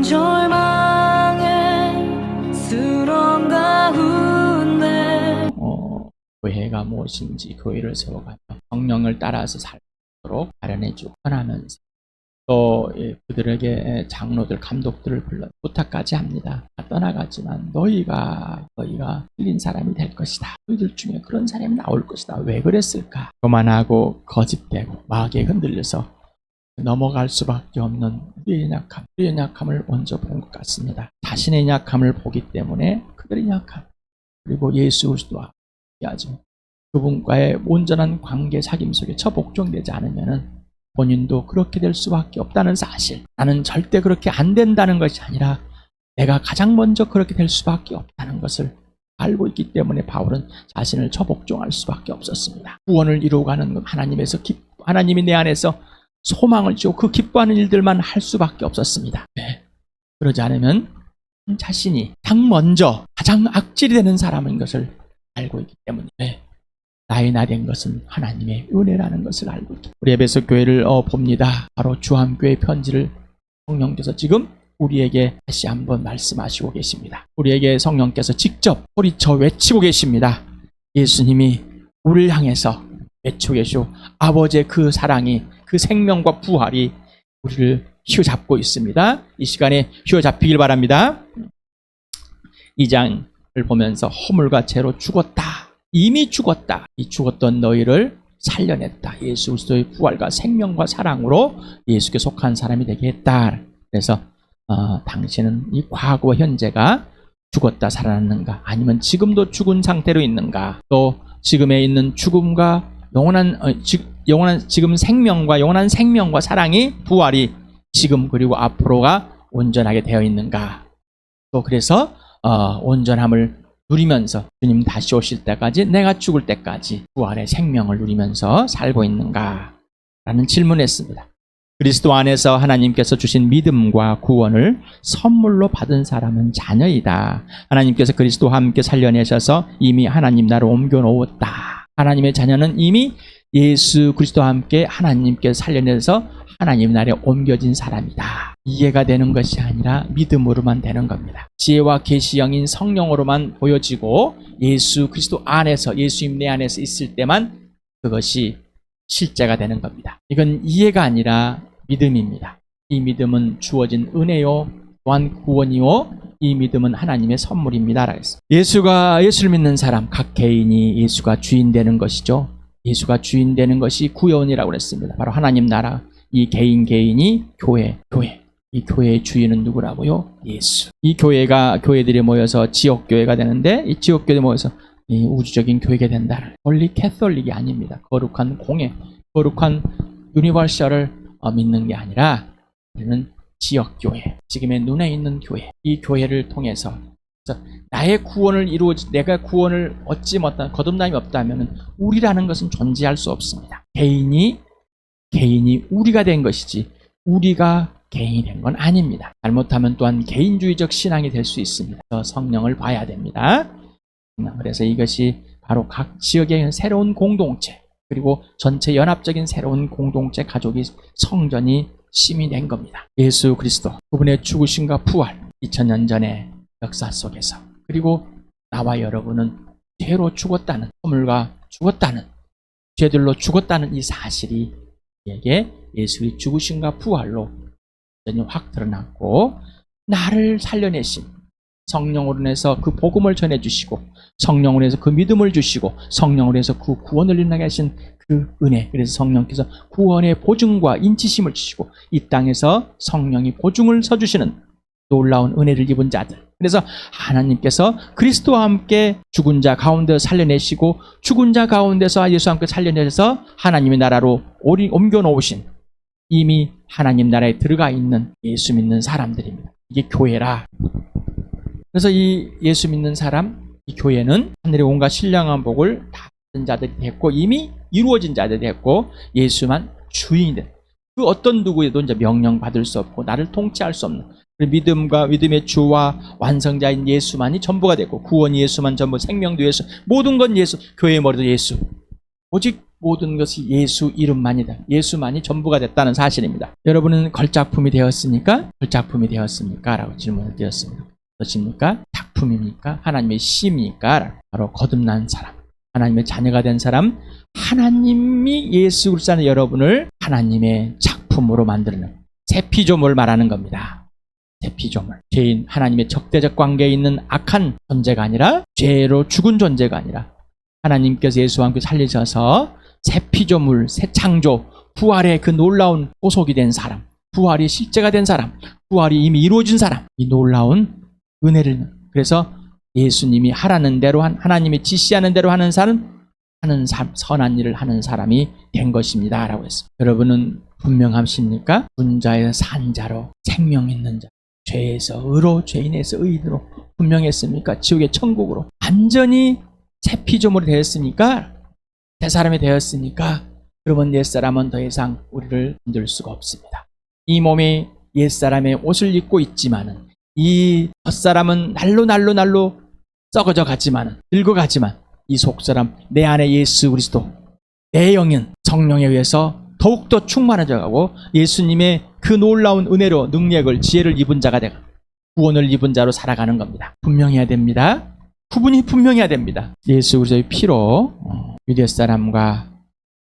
긴 절망의 수렁 가운데 어, 교회가 무엇인지 교회를 세워가며 성령을 따라서 살도록 마련해주고 편하면서 또 예, 그들에게 장로들 감독들을 불러 부탁까지 합니다. 다 떠나가지만 너희가 너희가 틀린 사람이 될 것이다. 너희들 중에 그런 사람이 나올 것이다. 왜 그랬을까? 교만하고 거짓되고 마귀에 흔들려서 넘어갈 수밖에 없는 우리의 약함, 우리의 약함을 먼저 본 것 같습니다. 자신의 약함을 보기 때문에 그들의 약함 그리고 예수 그리스도와 하죠. 그분과의 온전한 관계 사귐 속에 처복종되지 않으면은 본인도 그렇게 될 수밖에 없다는 사실. 나는 절대 그렇게 안 된다는 것이 아니라 내가 가장 먼저 그렇게 될 수밖에 없다는 것을 알고 있기 때문에 바울은 자신을 처복종할 수밖에 없었습니다. 구원을 이루어가는 것, 하나님에서 기, 하나님이 내 안에서 소망을 주고 그 기뻐하는 일들만 할 수밖에 없었습니다. 네. 그러지 않으면 자신이 가장 먼저 가장 악질이 되는 사람인 것을 알고 있기 때문에 네. 나의 나된 것은 하나님의 은혜라는 것을 알고 있기 우리 에베소 교회를 어, 봅니다. 바로 주함교회 편지를 성령께서 지금 우리에게 다시 한번 말씀하시고 계십니다. 우리에게 성령께서 직접 소리쳐 외치고 계십니다. 예수님이 우리를 향해서 외치고 계시고 아버지의 그 사랑이 그 생명과 부활이 우리를 휘어잡고 있습니다. 이 시간에 휘어잡히길 바랍니다. 이 장을 보면서 허물과 죄로 죽었다. 이미 죽었다. 이 죽었던 너희를 살려냈다. 예수 그리스도의 부활과 생명과 사랑으로 예수께 속한 사람이 되게 했다. 그래서 어, 당신은 이 과거와 현재가 죽었다 살아났는가? 아니면 지금도 죽은 상태로 있는가? 또 지금에 있는 죽음과 영원한 어, 지, 영원한 지금 생명과 영원한 생명과 사랑이 부활이 지금 그리고 앞으로가 온전하게 되어 있는가? 또 그래서 어, 온전함을 누리면서 주님 다시 오실 때까지 내가 죽을 때까지 부활의 생명을 누리면서 살고 있는가? 라는 질문했습니다. 그리스도 안에서 하나님께서 주신 믿음과 구원을 선물로 받은 사람은 자녀이다. 하나님께서 그리스도와 함께 살려내셔서 이미 하나님 나라로 옮겨 놓았다. 하나님의 자녀는 이미 예수 그리스도와 함께 하나님께 살려내서 하나님 나라에 옮겨진 사람이다. 이해가 되는 것이 아니라 믿음으로만 되는 겁니다. 지혜와 계시형인 성령으로만 보여지고 예수 그리스도 안에서 예수님 내 안에서 있을 때만 그것이 실제가 되는 겁니다. 이건 이해가 아니라 믿음입니다. 이 믿음은 주어진 은혜요 또한 구원이요 이 믿음은 하나님의 선물입니다. 라했어 예수가 예수를 믿는 사람 각 개인이 예수가 주인 되는 것이죠. 예수가 주인 되는 것이 구원이라고 그랬습니다. 바로 하나님 나라 이 개인 개인이 교회 교회 이 교회의 주인은 누구라고요? 예수. 이 교회가 교회들이 모여서 지역 교회가 되는데 이 지역 교회 모여서 이 우주적인 교회가 된다. 원리 캐톨릭이 아닙니다. 거룩한 공예, 거룩한 유니버셜을 어, 믿는 게 아니라 우리는 지역 교회, 지금의 눈에 있는 교회, 이 교회를 통해서 나의 구원을 이루어 내가 구원을 얻지 못한 거듭남이 없다면 우리라는 것은 존재할 수 없습니다. 개인이 개인이 우리가 된 것이지 우리가 개인이 된 건 아닙니다. 잘못하면 또한 개인주의적 신앙이 될 수 있습니다. 성령을 봐야 됩니다. 그래서 이것이 바로 각 지역의 새로운 공동체 그리고 전체 연합적인 새로운 공동체 가족이 성전이 시민된 겁니다. 예수 그리스도 그분의 죽으심과 부활 2000년 전의 역사 속에서 그리고 나와 여러분은 죄로 죽었다는 허물과 죽었다는 죄들로 죽었다는 이 사실이 우리에게 예수의 죽으심과 부활로 완전히 확 드러났고 나를 살려내신 성령으로 인해서 그 복음을 전해주시고 성령으로 인해서 그 믿음을 주시고 성령으로 인해서 그 구원을 일어나게 하신 그 은혜 그래서 성령께서 구원의 보증과 인치심을 주시고 이 땅에서 성령이 보증을 서주시는 놀라운 은혜를 입은 자들 그래서 하나님께서 그리스도와 함께 죽은 자 가운데 살려내시고 죽은 자 가운데서 예수와 함께 살려내셔서 하나님의 나라로 옮겨 놓으신 이미 하나님 나라에 들어가 있는 예수 믿는 사람들입니다. 이게 교회라. 그래서 이 예수 믿는 사람, 이 교회는 하늘의 온갖 신령한 복을 다 받은 자들이 됐고 이미 이루어진 자들이 됐고 예수만 주인이 된. 그 어떤 누구에도 이제 명령 받을 수 없고 나를 통치할 수 없는 그 믿음과 믿음의 주와 완성자인 예수만이 전부가 됐고 구원이 예수만 전부 생명도 예수 모든 건 예수 교회의 머리도 예수 오직 모든 것이 예수 이름만이다. 예수만이 전부가 됐다는 사실입니다. 여러분은 걸작품이 되었습니까? 걸작품이 되었습니까? 라고 질문을 드렸습니다. 어떻습니까? 작품입니까? 하나님의 시입니까? 바로 거듭난 사람. 하나님의 자녀가 된 사람. 하나님이 예수 그리스도 여러분을 하나님의 작품으로 만드는 새 피조물 말하는 겁니다. 새 피조물. 죄인 하나님의 적대적 관계에 있는 악한 존재가 아니라 죄로 죽은 존재가 아니라 하나님께서 예수와 함께 살리셔서 새 피조물, 새 창조, 부활의 그 놀라운 보속이 된 사람, 부활이 실제가 된 사람, 부활이 이미 이루어진 사람, 이 놀라운 은혜를 그래서 예수님이 하라는 대로 한 하나님이 지시하는 대로 하는 사람 하는 삶, 선한 일을 하는 사람이 된 것입니다 라고 했습니다. 여러분은 분명하십니까? 분자에서 산자로 생명 있는 자, 죄에서 의로, 죄인에서 의인으로 분명했습니까? 지옥의 천국으로 완전히 새 피조물이 되었으니까 새 사람이 되었으니까 그러면 옛 사람은 더 이상 우리를 건들 수가 없습니다. 이 몸이 옛 사람의 옷을 입고 있지만은 이 겉사람은 날로 날로 날로 썩어져 가지만은 늙어가지만 이 속사람 내 안에 예수 그리스도 내 영은 성령에 의해서 더욱더 충만해져 가고 예수님의 그 놀라운 은혜로 능력을 지혜를 입은 자가 되고 구원을 입은 자로 살아가는 겁니다. 분명해야 됩니다. 구분이 분명해야 됩니다. 예수 그리스도의 피로 어, 유대 사람과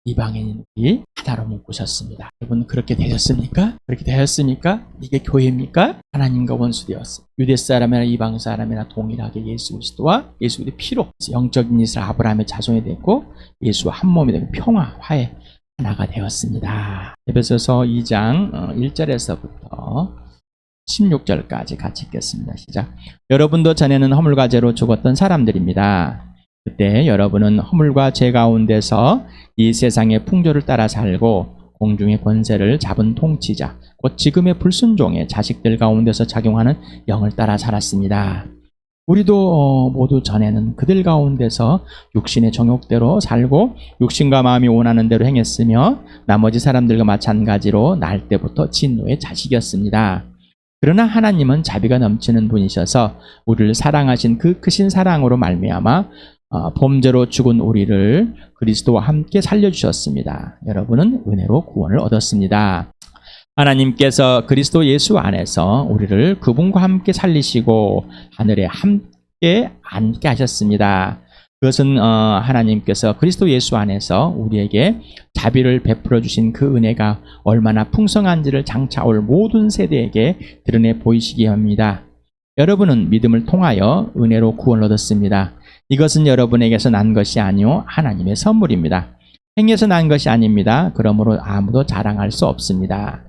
이방인이 하나로 묶으셨습니다. 여러분 그렇게 되셨습니까? 그렇게 되었습니까? 이게 교회입니까? 하나님과 원수되었습니다. 유대 사람이나 이방 사람이나 동일하게 예수 그리스도와 예수 그리스도의 피로 영적인 이스라엘 아브라함의 자손이 됐고 예수와 한 몸이 되고 평화, 화해 하나가 되었습니다. 에베소서 2장 1절에서부터 16절까지 같이 읽겠습니다. 시작. 여러분도 전에는 허물과 죄로 죽었던 사람들입니다. 그때 여러분은 허물과 죄 가운데서 이 세상의 풍조를 따라 살고 공중의 권세를 잡은 통치자, 곧 지금의 불순종의 자식들 가운데서 작용하는 영을 따라 살았습니다. 우리도 어, 모두 전에는 그들 가운데서 육신의 정욕대로 살고 육신과 마음이 원하는 대로 행했으며 나머지 사람들과 마찬가지로 날 때부터 진노의 자식이었습니다. 그러나 하나님은 자비가 넘치는 분이셔서 우리를 사랑하신 그 크신 사랑으로 말미암아 어, 범죄로 죽은 우리를 그리스도와 함께 살려주셨습니다. 여러분은 은혜로 구원을 얻었습니다. 하나님께서 그리스도 예수 안에서 우리를 그분과 함께 살리시고 하늘에 함께 앉게 하셨습니다. 그것은 어, 하나님께서 그리스도 예수 안에서 우리에게 자비를 베풀어 주신 그 은혜가 얼마나 풍성한지를 장차 올 모든 세대에게 드러내 보이시기 합니다. 여러분은 믿음을 통하여 은혜로 구원을 얻었습니다. 이것은 여러분에게서 난 것이 아니요 하나님의 선물입니다. 행에서 난 것이 아닙니다. 그러므로 아무도 자랑할 수 없습니다.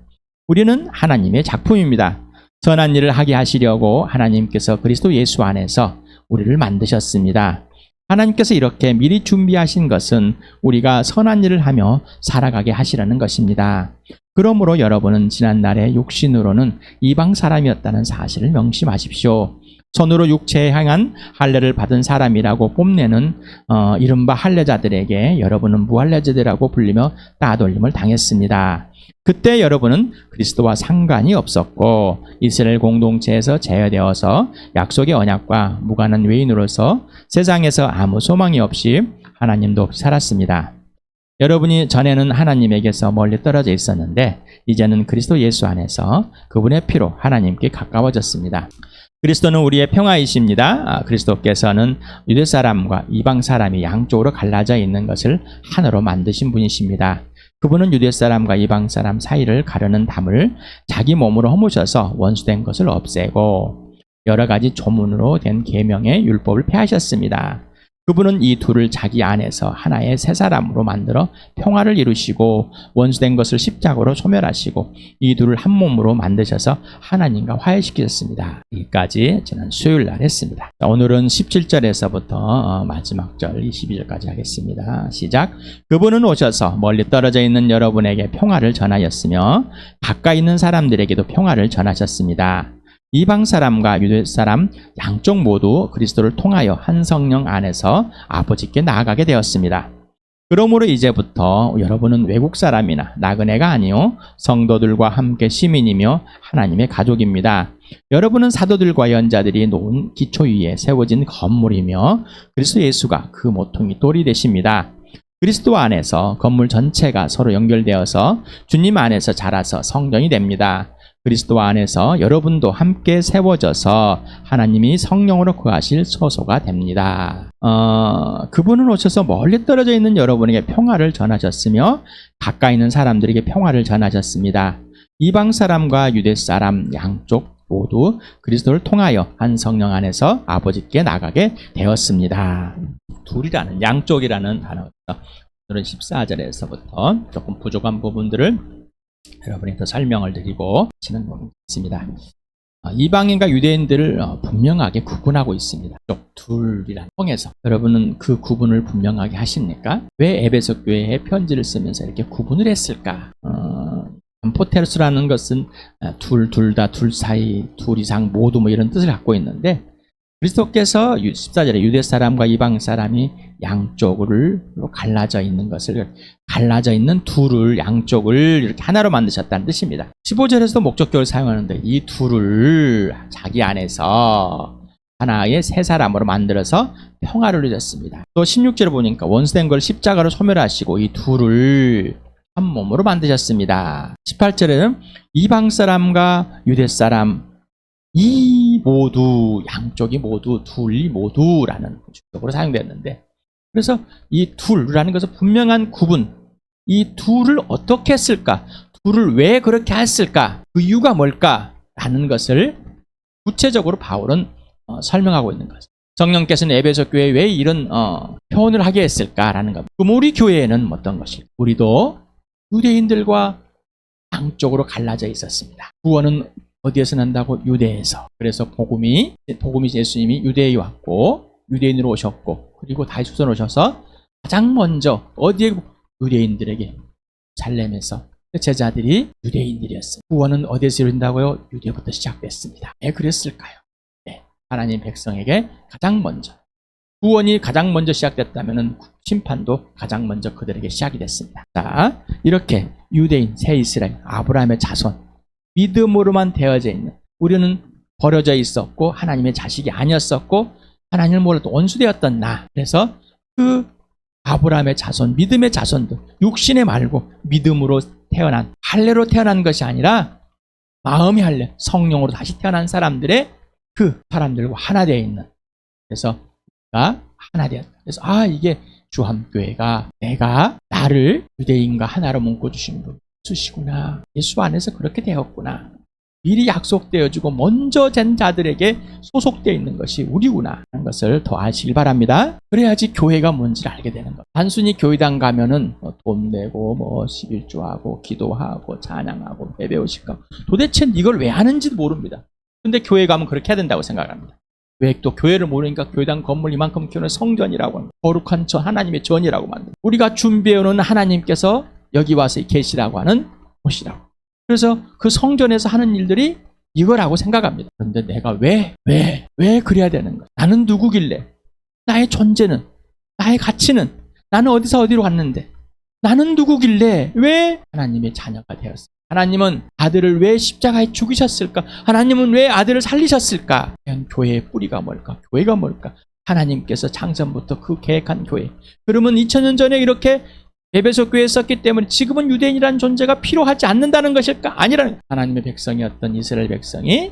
우리는 하나님의 작품입니다. 선한 일을 하게 하시려고 하나님께서 그리스도 예수 안에서 우리를 만드셨습니다. 하나님께서 이렇게 미리 준비하신 것은 우리가 선한 일을 하며 살아가게 하시라는 것입니다. 그러므로 여러분은 지난날의 육신으로는 이방 사람이었다는 사실을 명심하십시오. 손으로 육체에 향한 할례를 받은 사람이라고 뽐내는 어, 이른바 할례자들에게 여러분은 무할례자들이라고 불리며 따돌림을 당했습니다. 그때 여러분은 그리스도와 상관이 없었고 이스라엘 공동체에서 제어되어서 약속의 언약과 무관한 외인으로서 세상에서 아무 소망이 없이 하나님도 없이 살았습니다. 여러분이 전에는 하나님에게서 멀리 떨어져 있었는데 이제는 그리스도 예수 안에서 그분의 피로 하나님께 가까워졌습니다. 그리스도는 우리의 평화이십니다. 아, 그리스도께서는 유대 사람과 이방 사람이 양쪽으로 갈라져 있는 것을 하나로 만드신 분이십니다. 그분은 유대 사람과 이방 사람 사이를 가르는 담을 자기 몸으로 허무셔서 원수된 것을 없애고 여러 가지 조문으로 된 계명의 율법을 폐하셨습니다. 그분은 이 둘을 자기 안에서 하나의 새 사람으로 만들어 평화를 이루시고 원수된 것을 십자가로 소멸하시고 이 둘을 한 몸으로 만드셔서 하나님과 화해시키셨습니다. 여기까지 지난 수요일 날 했습니다. 자, 오늘은 17절에서부터 어, 마지막 절 22절까지 하겠습니다. 시작. 그분은 오셔서 멀리 떨어져 있는 여러분에게 평화를 전하였으며 가까이 있는 사람들에게도 평화를 전하셨습니다. 이방 사람과 유대 사람 양쪽 모두 그리스도를 통하여 한 성령 안에서 아버지께 나아가게 되었습니다. 그러므로 이제부터 여러분은 외국 사람이나 나그네가 아니요 성도들과 함께 시민이며 하나님의 가족입니다. 여러분은 사도들과 연자들이 놓은 기초 위에 세워진 건물이며 그리스도 예수가 그 모퉁이 돌이 되십니다. 그리스도 안에서 건물 전체가 서로 연결되어서 주님 안에서 자라서 성전이 됩니다. 그리스도 안에서 여러분도 함께 세워져서 하나님이 성령으로 거하실 소소가 됩니다. 어, 그분은 오셔서 멀리 떨어져 있는 여러분에게 평화를 전하셨으며 가까이 있는 사람들에게 평화를 전하셨습니다. 이방 사람과 유대 사람 양쪽 모두 그리스도를 통하여 한 성령 안에서 아버지께 나가게 되었습니다. 둘이라는 양쪽이라는 단어가 오늘은 14절에서부터 조금 부족한 부분들을 여러분이 더 설명을 드리고 치는 있습니다. 어, 이방인과 유대인들을 어, 분명하게 구분하고 있습니다. 쪽 둘이란 통해서 여러분은 그 구분을 분명하게 하십니까? 왜 에베소 교회에 편지를 쓰면서 이렇게 구분을 했을까? 어, 포테르스라는 것은 어, 둘, 둘 다, 둘 사이, 둘 이상 모두 뭐 이런 뜻을 갖고 있는데 그리스도께서 14절에 유대 사람과 이방 사람이 양쪽으로 갈라져 있는 것을 갈라져 있는 둘을 양쪽을 이렇게 하나로 만드셨다는 뜻입니다. 15절에서도 목적격을 사용하는데 이 둘을 자기 안에서 하나의 새 사람으로 만들어서 평화를 누렸습니다. 또 16절에 보니까 원수된 걸 십자가로 소멸하시고 이 둘을 한 몸으로 만드셨습니다. 18절에는 이방 사람과 유대 사람 이 모두 양쪽이 모두 둘이 모두라는 주격으로 사용되었는데 그래서 이 둘이라는 것은 분명한 구분 이 둘을 어떻게 했을까 둘을 왜 그렇게 했을까 그 이유가 뭘까 라는 것을 구체적으로 바울은 어, 설명하고 있는 것입니다. 성령께서는 에베소 교회에 왜 이런 어, 표현을 하게 했을까라는 것. 그럼 우리 교회에는 어떤 것일까? 우리도 유대인들과 양쪽으로 갈라져 있었습니다. 구원은 어디에서 난다고? 유대에서. 그래서 복음이 복음이 예수님이 유대에 왔고 유대인으로 오셨고 그리고 후손 오셔서 가장 먼저 어디에 유대인들에게 잘렘에서 제자들이 유대인들이었어요. 구원은 어디에서 이룬다고요? 유대부터 시작됐습니다. 왜 그랬을까요? 네, 하나님 백성에게 가장 먼저 구원이 가장 먼저 시작됐다면 심판도 가장 먼저 그들에게 시작이 됐습니다. 자, 이렇게 유대인, 새 이스라엘, 아브라함의 자손, 믿음으로만 되어져 있는 우리는 버려져 있었고 하나님의 자식이 아니었었고 하나님을 몰라도 원수되었던 나. 그래서 그 아브라함의 자손, 믿음의 자손들, 육신의 말고 믿음으로 태어난 할례로 태어난 것이 아니라 마음이 할례, 성령으로 다시 태어난 사람들의 그 사람들과 하나 되어 있는. 그래서 가 하나 되었다. 그래서 아 이게 주함교회가 내가 나를 유대인과 하나로 묶어주신 분 예수시구나. 예수 안에서 그렇게 되었구나. 미리 약속되어지고 먼저 된 자들에게 소속되어 있는 것이 우리구나 하는 것을 더 아시길 바랍니다. 그래야지 교회가 뭔지를 알게 되는 것. 단순히 교회당 가면은 뭐돈 내고 뭐 11조하고 기도하고 찬양하고 예배오실까 도대체 이걸 왜 하는지도 모릅니다. 근데 교회 가면 그렇게 해야 된다고 생각합니다. 왜 또 교회를 모르니까 교회당 건물 이만큼 키우는 성전이라고 합니다. 거룩한 전 하나님의 전이라고 만듭니다. 우리가 준비해오는 하나님께서 여기 와서 계시라고 하는 곳이라고. 그래서 그 성전에서 하는 일들이 이거라고 생각합니다. 그런데 내가 왜, 왜, 왜 그래야 되는 거야? 나는 누구길래? 나의 존재는, 나의 가치는, 나는 어디서 어디로 갔는데, 나는 누구길래 왜 하나님의 자녀가 되었어? 하나님은 아들을 왜 십자가에 죽이셨을까? 하나님은 왜 아들을 살리셨을까? 과연 교회의 뿌리가 뭘까? 교회가 뭘까? 하나님께서 창선부터 그 계획한 교회. 그러면 2000년 전에 이렇게 에베소 교회에 썼기 때문에 지금은 유대인이라는 존재가 필요하지 않는다는 것일까? 아니라는 하나님의 백성이었던 이스라엘 백성이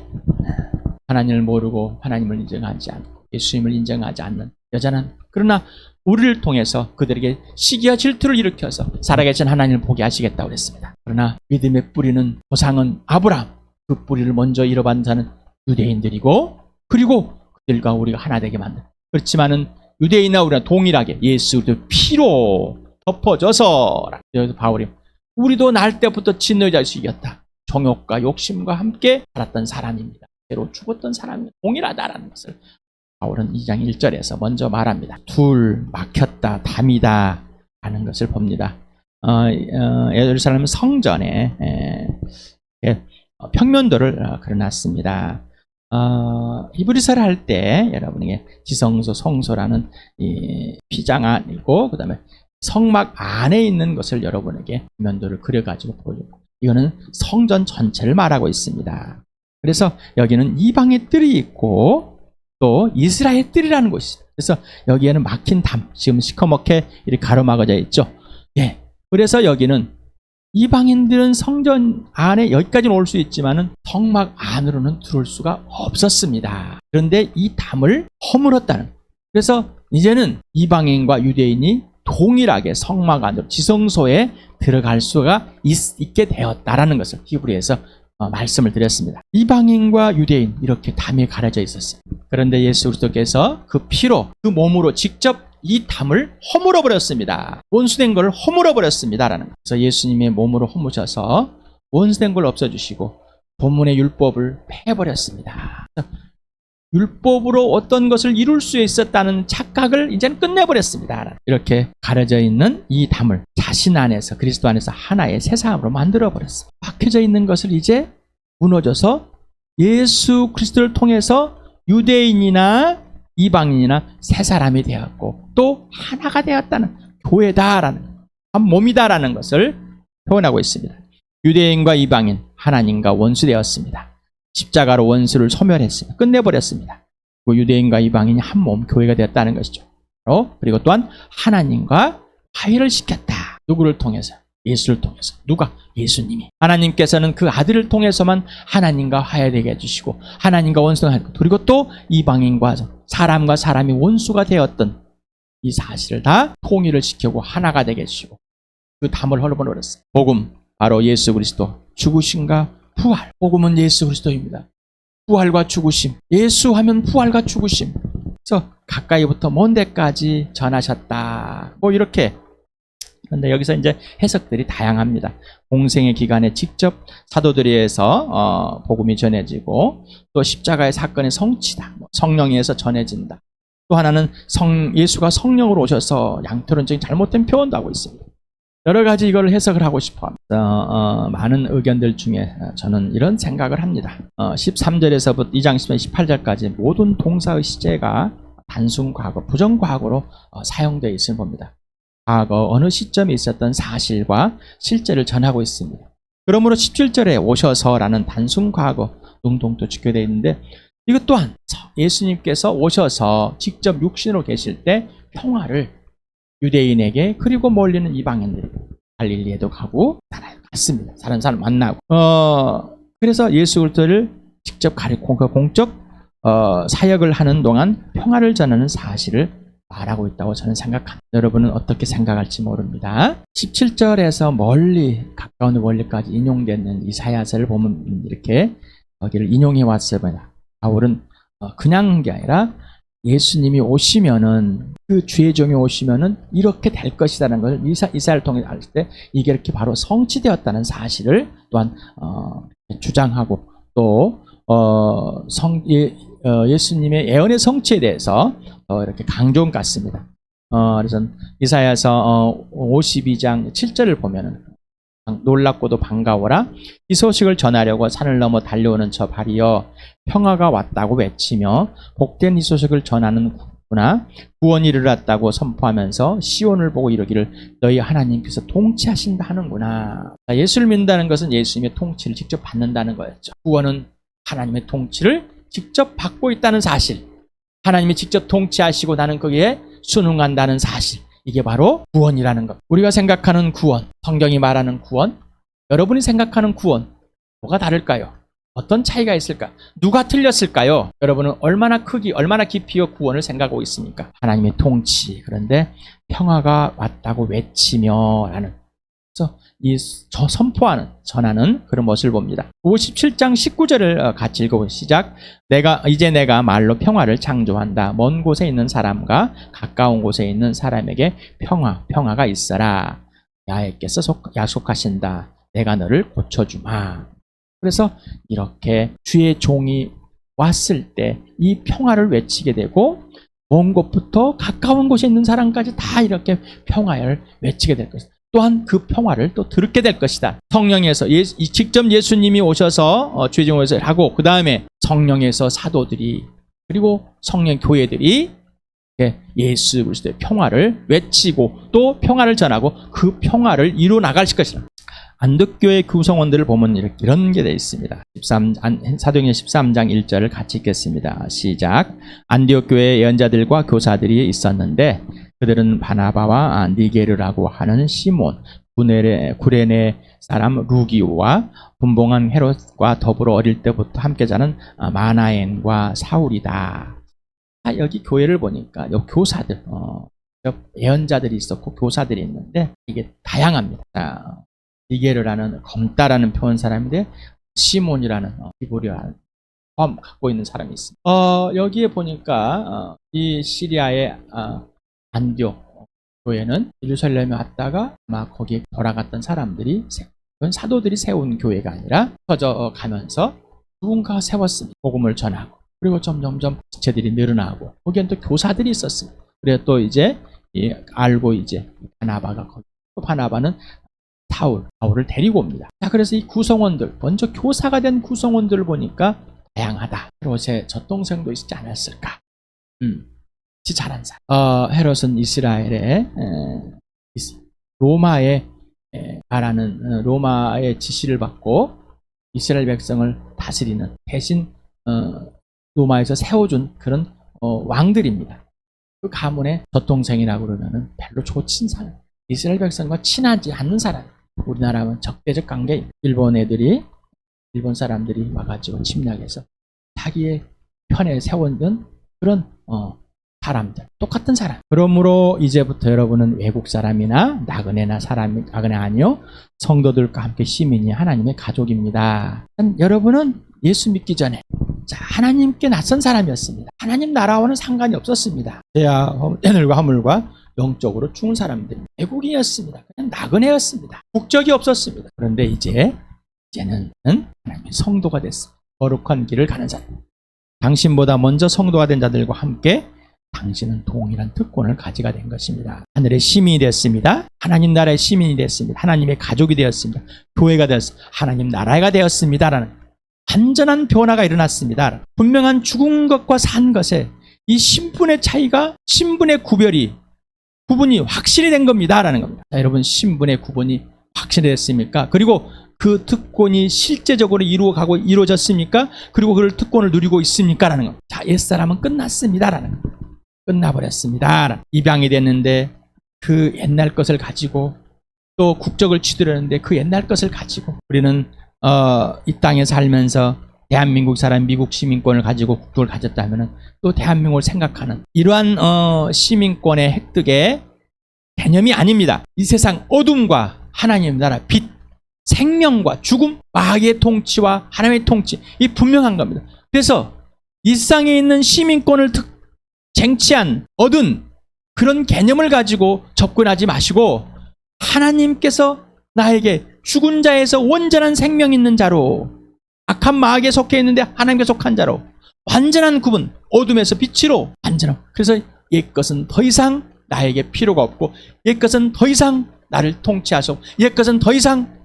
하나님을 모르고 하나님을 인정하지 않고 예수님을 인정하지 않는 여자는 그러나 우리를 통해서 그들에게 시기와 질투를 일으켜서 살아계신 하나님을 보게 하시겠다고 그랬습니다. 그러나 믿음의 뿌리는 조상은 아브라함 그 뿌리를 먼저 잃어받은 자는 유대인들이고 그리고 그들과 우리가 하나 되게 만든 그렇지만은 유대인과 우리가 동일하게 예수 그 피로 덮어져서 여기서 바울이 우리도 날 때부터 진노의 자식이었다. 정욕과 욕심과 함께 살았던 사람입니다. 때로 죽었던 사람이 동일하다라는 것을 바울은 2장 1절에서 먼저 말합니다. 둘, 막혔다, 담이다 하는 것을 봅니다. 어, 어, 예루살렘 성전에 에, 에, 어, 평면도를 어, 그려놨습니다. 어, 히브리서를 할 때 여러분에게 지성소, 성소라는 이 피장 안이고 그 다음에 성막 안에 있는 것을 여러분에게 면도를 그려가지고 보여주고 이거는 성전 전체를 말하고 있습니다. 그래서 여기는 이방의 뜰이 있고 또 이스라엘 뜰이라는 곳이 있습니다. 그래서 여기에는 막힌 담, 지금 시커멓게 이렇게 가로막아져 있죠. 예. 그래서 여기는 이방인들은 성전 안에 여기까지는 올 수 있지만은 성막 안으로는 들어올 수가 없었습니다. 그런데 이 담을 허물었다는. 그래서 이제는 이방인과 유대인이 동일하게 성막 안으로 지성소에 들어갈 수가 있, 게 되었다라는 것을 히브리에서 어, 말씀을 드렸습니다. 이방인과 유대인 이렇게 담이 가려져 있었어요. 그런데 예수 그리스도께서 그 피로 그 몸으로 직접 이 담을 허물어 버렸습니다. 원수된 걸 허물어 버렸습니다라는. 그래서 예수님의 몸으로 허무셔서 원수된 걸 없애 주시고 본문의 율법을 패 버렸습니다. 율법으로 어떤 것을 이룰 수 있었다는 착각을 이제는 끝내버렸습니다. 이렇게 가려져 있는 이 담을 자신 안에서 그리스도 안에서 하나의 새 사람으로 만들어 버렸어요. 박혀져 있는 것을 이제 무너져서 예수 그리스도를 통해서 유대인이나 이방인이나 새 사람이 되었고 또 하나가 되었다는 교회다라는 한 몸이다라는 것을 표현하고 있습니다. 유대인과 이방인 하나님과 원수 되었습니다. 십자가로 원수를 소멸했습니다. 끝내버렸습니다. 유대인과 이방인이 한 몸 교회가 되었다는 것이죠. 바로 그리고 또한 하나님과 화해를 시켰다. 누구를 통해서? 예수를 통해서. 누가? 예수님이. 하나님께서는 그 아들을 통해서만 하나님과 화해되게 해주시고 하나님과 원수가 하고 그리고 또 이방인과 사람과 사람이 원수가 되었던 이 사실을 다 통일을 시키고 하나가 되게 해주시고 그 담을 헐어버렸어요. 복음 바로 예수 그리스도 죽으신가 부활. 복음은 예수 그리스도입니다. 부활과 죽으심. 예수 하면 부활과 죽으심. 그래서 가까이부터 먼 데까지 전하셨다. 뭐 이렇게. 그런데 여기서 이제 해석들이 다양합니다. 공생의 기간에 직접 사도들에 의해서 어, 복음이 전해지고 또 십자가의 사건의 성취다. 뭐 성령에서 전해진다. 또 하나는 성 예수가 성령으로 오셔서 양토론적인 잘못된 표현도 하고 있습니다. 여러 가지 이걸 해석을 하고 싶어 합니다. 어, 어, 많은 의견들 중에 저는 이런 생각을 합니다. 어, 13절에서부터 2장 10절 18절까지 모든 동사의 시제가 단순 과거, 부정 과거로 어, 사용되어 있을 봅니다. 과거 어느 시점에 있었던 사실과 실제를 전하고 있습니다. 그러므로 17절에 오셔서라는 단순 과거 능동도 지켜되어 있는데 이것 또한 예수님께서 오셔서 직접 육신으로 계실 때 평화를 유대인에게 그리고 멀리는 이방인들에게 갈릴리에도 가고 나라에 갔습니다. 다른 사람 만나고. 어 그래서 예수 그리스도를 직접 가리고 그 공적 어, 사역을 하는 동안 평화를 전하는 사실을 말하고 있다고 저는 생각합니다. 여러분은 어떻게 생각할지 모릅니다. 17절에서 멀리 가까운 멀리까지 인용되는 이사야서를 보면 이렇게 여기를 인용해 왔습니다. 바울은 어, 그냥 한 게 아니라 예수님이 오시면은 그 주의 종이 오시면은 이렇게 될 것이라는 것을 이사, 이사를 통해 알 때 이게 이렇게 바로 성취되었다는 사실을 또한 어, 주장하고 또 어, 성, 예, 어, 예수님의 예언의 성취에 대해서 어, 이렇게 강조한 것 같습니다. 어, 그래서 이사야서 어, 52장 7절을 보면은 놀랍고도 반가워라. 이 소식을 전하려고 산을 넘어 달려오는 저 발이여 평화가 왔다고 외치며 복된 이 소식을 전하는 구나 구원이 이르렀다고 선포하면서 시온을 보고 이르기를 너희 하나님께서 통치하신다 하는구나. 예수를 믿는다는 것은 예수님의 통치를 직접 받는다는 거였죠. 구원은 하나님의 통치를 직접 받고 있다는 사실. 하나님이 직접 통치하시고 나는 거기에 순응한다는 사실 이게 바로 구원이라는 것. 우리가 생각하는 구원, 성경이 말하는 구원, 여러분이 생각하는 구원, 뭐가 다를까요? 어떤 차이가 있을까? 누가 틀렸을까요? 여러분은 얼마나 크기, 얼마나 깊이의 구원을 생각하고 있습니까? 하나님의 통치. 그런데 평화가 왔다고 외치며 라는. 이저 선포하는, 전하는 그런 모습을 봅니다. 57장 19절을 같이 읽어보면 시작. 내가, 이제 내가 말로 평화를 창조한다. 먼 곳에 있는 사람과 가까운 곳에 있는 사람에게 평화, 평화가 있어라. 야훼께서 속- 약속하신다. 내가 너를 고쳐주마. 그래서 이렇게 주의 종이 왔을 때 이 평화를 외치게 되고 먼 곳부터 가까운 곳에 있는 사람까지 다 이렇게 평화를 외치게 될 것이다. 또한 그 평화를 또 들게 될 것이다. 성령에서 예, 이 직접 예수님이 오셔서 어, 죄종을 하고 그 다음에 성령에서 사도들이 그리고 성령 교회들이 예, 예수 그리스도의 평화를 외치고 또 평화를 전하고 그 평화를 이루 나갈 것이다. 안독교회 구성원들을 보면 이렇게 이런 게돼 있습니다. 13, 안- 사도행전 13장 1절을 같이 읽겠습니다. 시작. 안디옥 교회 예언자들과 교사들이 있었는데 그들은 바나바와 아, 니게르라고 하는 시몬, 구레네, 사람 루기오와 분봉한 헤롯과 더불어 어릴 때부터 함께 자는 아, 마나엔과 사울이다. 아, 여기 교회를 보니까 여 교사들, 어, 여 예언자들이 있었고 교사들이 있는데 이게 다양합니다. 자, 니게르라는 검다라는 표현 사람인데 시몬이라는 어, 히브리어라는 검 갖고 있는 사람이 있습니다. 어, 여기에 보니까 어, 이 시리아의 어, 안디옥 교회는 예루살렘에 왔다가 아마 거기에 돌아갔던 사람들이 사도들이 세운 교회가 아니라 퍼져 가면서 누군가가 세웠습니다. 복음을 전하고 그리고 점점점 지체들이 늘어나고 거기엔 또 교사들이 있었습니다. 그래 또 이제 이 알고 이제 바나바가 거기 또 바나바는 사울, 사울을 데리고 옵니다. 자, 그래서 이 구성원들, 먼저 교사가 된 구성원들을 보니까 다양하다. 헤롯의 젖동생도 있지 않았을까? 음, 지 잘한 사람. 어, 헤롯은 이스라엘의, 에, 가라는, 어, 로마의 지시를 받고 이스라엘 백성을 다스리는 대신, 어, 로마에서 세워준 그런, 어, 왕들입니다. 그 가문의 젖동생이라고 그러면은 별로 좋친 사람. 이스라엘 백성과 친하지 않는 사람. 우리나라는 적대적 관계. 일본 애들이 일본 사람들이 와가지고 침략해서 자기의 편에 세웠던 그런 어, 사람들, 똑같은 사람. 그러므로 이제부터 여러분은 외국 사람이나 나그네나 사람이 나그네 아니요 성도들과 함께 시민이 하나님의 가족입니다. 여러분은 예수 믿기 전에 자, 하나님께 낯선 사람이었습니다. 하나님 나라와는 상관이 없었습니다. 죄와 하늘과 화물과 영적으로 죽은 사람들 외국인이었습니다. 그냥 나그네였습니다. 국적이 없었습니다. 그런데 이제 이제는 하나님의 성도가 됐습니다. 거룩한 길을 가는 사람. 당신보다 먼저 성도가 된 자들과 함께 당신은 동일한 특권을 가지게 된 것입니다. 하늘의 시민이 됐습니다. 하나님 나라의 시민이 됐습니다. 하나님의 가족이 되었습니다. 교회가 되었습니다. 하나님 나라가 되었습니다 라는 완전한 변화가 일어났습니다. 분명한 죽은 것과 산 것에 이 신분의 차이가 신분의 구별이 구분이 확실히 된 겁니다라는 겁니다. 자, 여러분 신분의 구분이 확실히 됐습니까? 그리고 그 특권이 실제적으로 이루어가고 이루어졌습니까? 그리고 그 특권을 누리고 있습니까? 라는 겁니다. 자, 옛사람은 끝났습니다라는 겁니다. 끝나버렸습니다. 입양이 됐는데 그 옛날 것을 가지고 또 국적을 취득했는데 그 옛날 것을 가지고 우리는 어, 이 땅에 살면서 대한민국 사람 미국 시민권을 가지고 국적을 가졌다면 또 대한민국을 생각하는 이러한 어, 시민권의 획득의 개념이 아닙니다. 이 세상 어둠과 하나님 나라 빛, 생명과 죽음, 마귀의 통치와 하나님의 통치 이 분명한 겁니다. 그래서 일상에 있는 시민권을 특, 쟁취한 얻은 그런 개념을 가지고 접근하지 마시고 하나님께서 나에게 죽은 자에서 온전한 생명 있는 자로 악한 마귀에 속해 있는데 하나님께 속한 자로 완전한 구분 어둠에서 빛으로 완전한 그래서 옛 것은 더 이상 나에게 필요가 없고 옛 것은 더 이상 나를 통치하소. 옛 것은 더 이상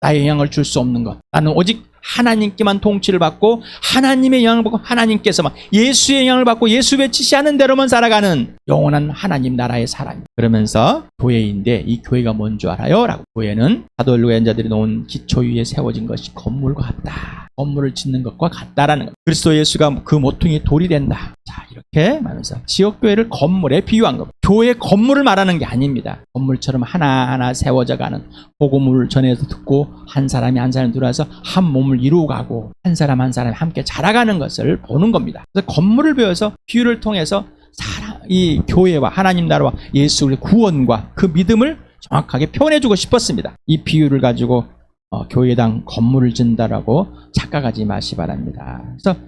나의 영향을 줄 수 없는 것. 나는 오직 하나님께만 통치를 받고 하나님의 영향을 받고 하나님께서만 예수의 영향을 받고 예수의 지시하는 대로만 살아가는 영원한 하나님 나라의 사람. 그러면서 교회인데 이 교회가 뭔 줄 알아요? 라고. 교회는 사도일과 연자들이 놓은 기초 위에 세워진 것이 건물과 같다. 건물을 짓는 것과 같다라는 것. 그리스도 예수가 그 모퉁이 돌이 된다. 자 이렇게 말하면서 지역교회를 건물에 비유한 겁니다. 교회 건물을 말하는 게 아닙니다. 건물처럼 하나하나 세워져 가는 복음을 전해서 듣고 한 사람이 한 사람이 들어와서 한 몸을 이루어가고 한 사람 한 사람이 함께 자라가는 것을 보는 겁니다. 그래서 건물을 배워서 비유를 통해서 사람, 이 교회와 하나님 나라와 예수의 구원과 그 믿음을 정확하게 표현해주고 싶었습니다. 이 비유를 가지고 어, 교회당 건물을 짓는다라고 착각하지 마시 바랍니다. 그래서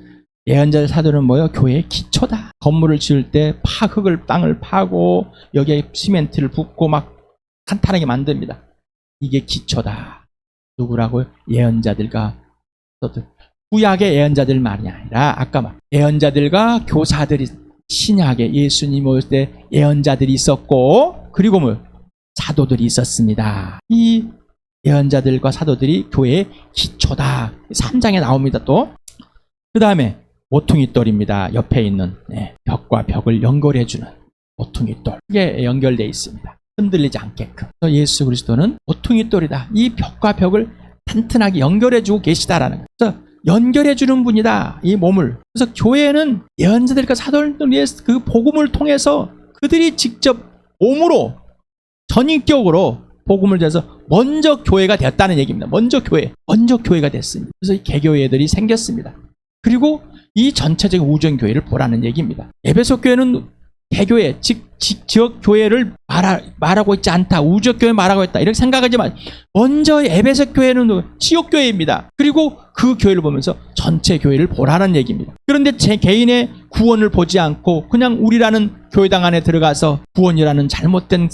예언자 사도는 뭐요? 교회의 기초다. 건물을 지을 때 파흙을 땅을 파고 여기에 시멘트를 붓고 막 탄탄하게 만듭니다. 이게 기초다. 누구라고요? 예언자들과 구약의 예언자들 말이 아니라 아까 말 예언자들과 교사들이 신약의 예수님 올 때 예언자들이 있었고 그리고 뭐 사도들이 있었습니다. 이 예언자들과 사도들이 교회의 기초다. 3장에 나옵니다. 또 그 다음에 모퉁이 돌입니다. 옆에 있는 네, 벽과 벽을 연결해주는 모퉁이 돌. 이게 연결되어 있습니다. 흔들리지 않게끔. 예수 그리스도는 모퉁이 돌이다. 이 벽과 벽을 튼튼하게 연결해주고 계시다라는 거예요. 그래서 연결해주는 분이다. 이 몸을. 그래서 교회는 예언자들과 사도들의 그 복음을 통해서 그들이 직접 몸으로 전인격으로 복음을 전해서 먼저 교회가 되었다는 얘기입니다. 먼저 교회, 먼저 교회가 됐습니다. 그래서 이 개교회들이 생겼습니다. 그리고 이 전체적인 우정 교회를 보라는 얘기입니다. 에베소 교회는 대교회, 즉 지- 지역 교회를 말하, 말하고 있지 않다. 우적 교회 말하고 있다. 이렇게 생각하지 만 먼저 에베소 교회는 지역 교회입니다. 그리고 그 교회를 보면서 전체 교회를 보라는 얘기입니다. 그런데 제 개인의 구원을 보지 않고 그냥 우리라는 교회당 안에 들어가서 구원이라는 잘못된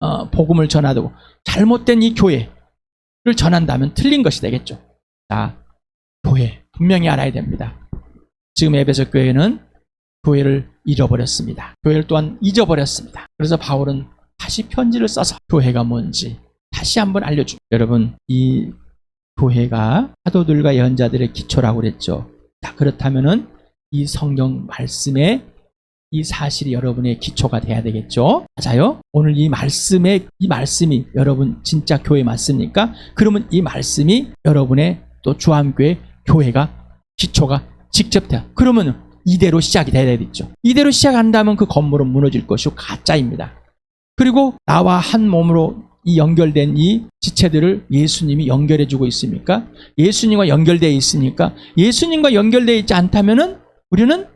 어, 복음을 전하고 잘못된 이 교회를 전한다면 틀린 것이 되겠죠. 자, 교회 분명히 알아야 됩니다. 지금 에베소 교회는 교회를 잃어버렸습니다. 교회를 또한 잊어버렸습니다. 그래서 바울은 다시 편지를 써서 교회가 뭔지 다시 한번 알려줍니다. 여러분, 이 교회가 사도들과 예언자들의 기초라고 그랬죠. 자, 그렇다면은 이 성경 말씀에 이 사실이 여러분의 기초가 돼야 되겠죠. 맞아요? 오늘 이 말씀에 이 말씀이 여러분 진짜 교회 맞습니까? 그러면 이 말씀이 여러분의 또 주암교회 교회가 기초가 직접 돼요. 그러면 이대로 시작이 돼야 되겠죠. 이대로 시작한다면 그 건물은 무너질 것이고 가짜입니다. 그리고 나와 한 몸으로 이 연결된 이 지체들을 예수님이 연결해 주고 있습니까? 예수님과 연결되어 있습니까? 예수님과 연결되어 있지 않다면은 우리는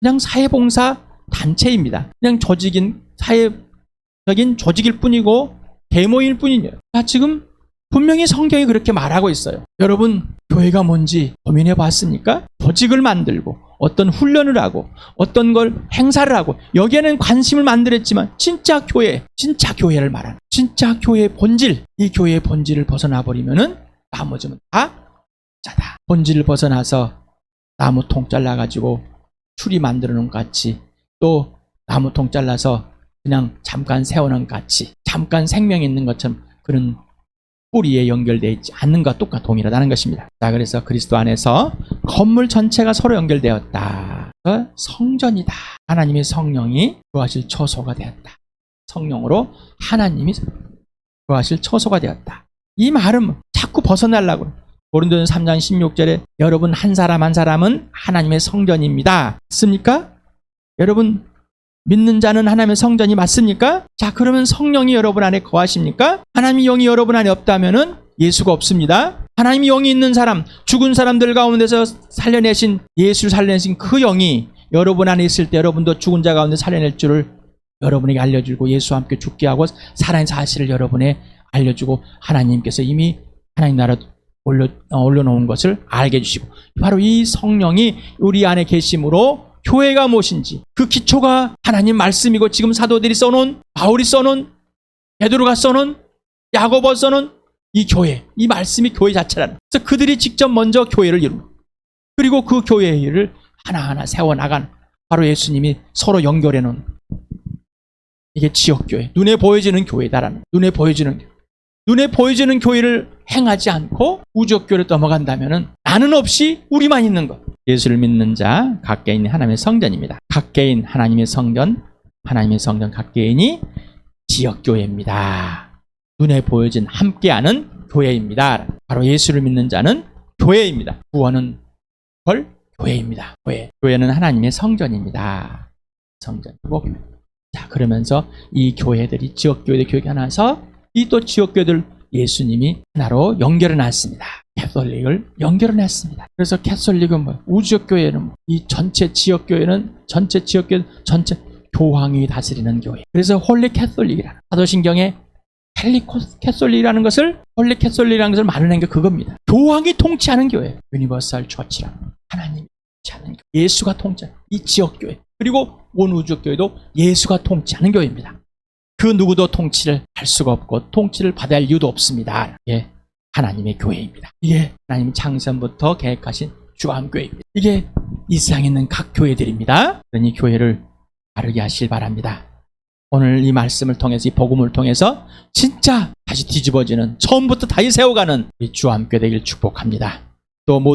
그냥 사회봉사 단체입니다. 그냥 조직인 사회적인 조직일 뿐이고 데모일 뿐이에요. 자, 지금 분명히 성경이 그렇게 말하고 있어요. 여러분, 교회가 뭔지 고민해 봤습니까? 조직을 만들고 어떤 훈련을 하고 어떤 걸 행사를 하고 여기에는 관심을 만들었지만 진짜 교회, 진짜 교회를 말하는 진짜 교회의 본질, 이 교회의 본질을 벗어나 버리면은 나머지는 다 짜다. 본질을 벗어나서 나무 통 잘라 가지고 추리 만들어 놓은 것 같이 또 나무 통 잘라서 그냥 잠깐 세워 놓은 것 같이 잠깐 생명 있는 것처럼 그런 뿌리에 연결되어 있지 않는 것과 똑같 동일하다는 것입니다. 자, 그래서 그리스도 안에서 건물 전체가 서로 연결되었다. 어? 성전이다. 하나님의 성령이 거하실 처소가 되었다. 성령으로 하나님이 거하실 처소가 되었다. 이 말은 자꾸 벗어나려고. 고린도전 3장 16절에 여러분 한 사람 한 사람은 하나님의 성전입니다. 맞습니까? 여러분 믿는 자는 하나님의 성전이 맞습니까? 자, 그러면 성령이 여러분 안에 거하십니까? 하나님의 영이 여러분 안에 없다면은 예수가 없습니다. 하나님의 영이 있는 사람, 죽은 사람들 가운데서 살려내신 예수를 살려내신 그 영이 여러분 안에 있을 때 여러분도 죽은 자 가운데 살려낼 줄을 여러분에게 알려주고 예수와 함께 죽게 하고 살아있는 사실을 여러분에 알려주고 하나님께서 이미 하나님 나라 올려, 어, 올려놓은 것을 알게 해주시고 바로 이 성령이 우리 안에 계심으로 교회가 무엇인지 그 기초가 하나님 말씀이고 지금 사도들이 써놓은 바울이 써놓은 베드로가 써놓은 야고보 써놓은 이 교회 이 말씀이 교회 자체라는 그래서 그들이 직접 먼저 교회를 이루고 그리고 그 교회를 하나하나 세워나간 바로 예수님이 서로 연결해 놓은 이게 지역교회 눈에 보여지는 교회다라는 눈에 보여지는 교회. 눈에 보여지는 교회를 행하지 않고 우주교회로 넘어간다면은 나는 없이 우리만 있는 것. 예수를 믿는 자 각개인 하나님의 성전입니다. 각개인 하나님의 성전, 하나님의 성전 각개인이 지역교회입니다. 눈에 보여진 함께하는 교회입니다. 바로 예수를 믿는 자는 교회입니다. 구원은 걸 교회입니다. 교회. 교회는 하나님의 성전입니다. 성전이고 자 그러면서 이 교회들이 지역교회들 교회가 나서 이 또 지역교회들 예수님이 하나로 연결해 놨습니다. 캐톨릭을 연결해 놨습니다. 그래서 캐톨릭은 뭐 우주교회는 뭐, 이 전체 지역교회는 전체 지역교회 전체 교황이 다스리는 교회. 그래서 홀리 캐톨릭이라는 사도신경에 헬리 캐톨릭이라는 것을 홀리 캐톨릭이라는 것을 말하는 게 그겁니다. 교황이 통치하는 교회. 유니버설 처치라는 하나님이 통치하는 교회. 예수가 통치하는 이 지역 교회. 그리고 온 우주 교회도 예수가 통치하는 교회입니다. 그 누구도 통치를 할 수가 없고 통치를 받아야 할 이유도 없습니다. 이게 하나님의 교회입니다. 이게 하나님 창세부터 계획하신 주암교회입니다. 이게 이 세상에 있는 각 교회들입니다. 그러니 교회를 바르게 하실 바랍니다. 오늘 이 말씀을 통해서 이 복음을 통해서 진짜 다시 뒤집어지는 처음부터 다시 세워가는 우리 주암교회 되길 축복합니다. 또 모든